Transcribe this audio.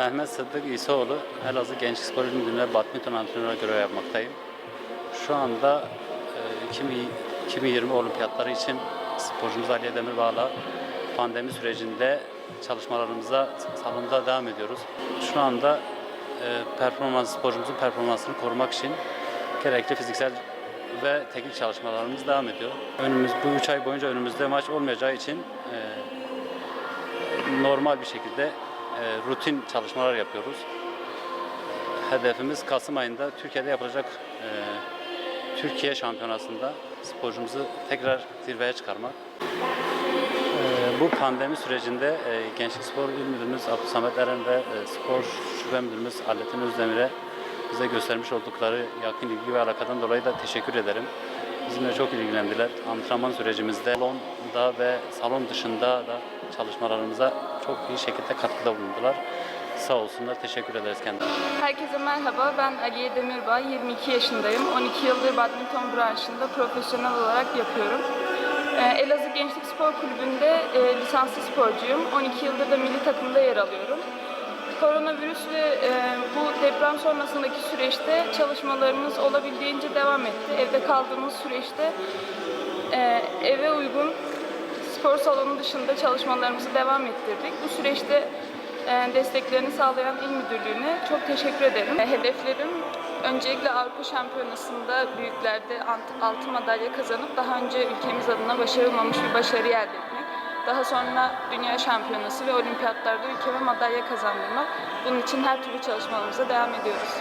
Mehmet Sıddık İsaoğlu, Elazığ Gençlik Spor Müdürlüğü'nde badminton antrenörü görev yapmaktayım. Şu anda e, 2000 2020 olimpiyatları için sporcumuz Aliye Demirbağ'la pandemi sürecinde çalışmalarımıza salonda devam ediyoruz. Şu anda e, performans sporcumuzun performansını korumak için gerekli fiziksel ve teknik çalışmalarımız devam ediyor. Önümüz bu 3 ay boyunca önümüzde maç olmayacağı için e, normal bir şekilde e, rutin çalışmalar yapıyoruz. Hedefimiz Kasım ayında Türkiye'de yapılacak e, Türkiye Şampiyonası'nda sporcumuzu tekrar zirveye çıkarmak. E, bu pandemi sürecinde e, Gençlik Spor İl Müdürümüz Abdülsamet Eren ve e, Spor Şube Müdürümüz Allettin Özdemir'e bize göstermiş oldukları yakın ilgi ve alakadan dolayı da teşekkür ederim. Bizimle çok ilgilendiler. Antrenman sürecimizde salonda ve salon dışında da çalışmalarımıza çok iyi şekilde katkıda bulundular. Sağ olsunlar. Teşekkür ederiz kendilerine. Herkese merhaba, ben Aliye Demirbağ, 22 yaşındayım. 12 yıldır badminton branşında profesyonel olarak yapıyorum. Ee, Elazığ Gençlik Spor Kulübü'nde e, lisanslı sporcuyum. 12 yıldır da milli takımda yer alıyorum. Koronavirüs ve e, bu deprem sonrasındaki süreçte çalışmalarımız olabildiğince devam etti. Evde kaldığımız süreçte e, eve uygun spor salonu dışında çalışmalarımızı devam ettirdik. Bu süreçte e, desteklerini sağlayan il müdürlüğüne çok teşekkür ederim. E, Hedeflerim öncelikle Avrupa Şampiyonası'nda büyüklerde altın madalya kazanıp daha önce ülkemiz adına başarılmamış bir başarı elde etmek. Daha sonra Dünya Şampiyonası ve Olimpiyatlarda ülkeme madalya kazandırmak. Bunun için her türlü çalışmalarımıza devam ediyoruz.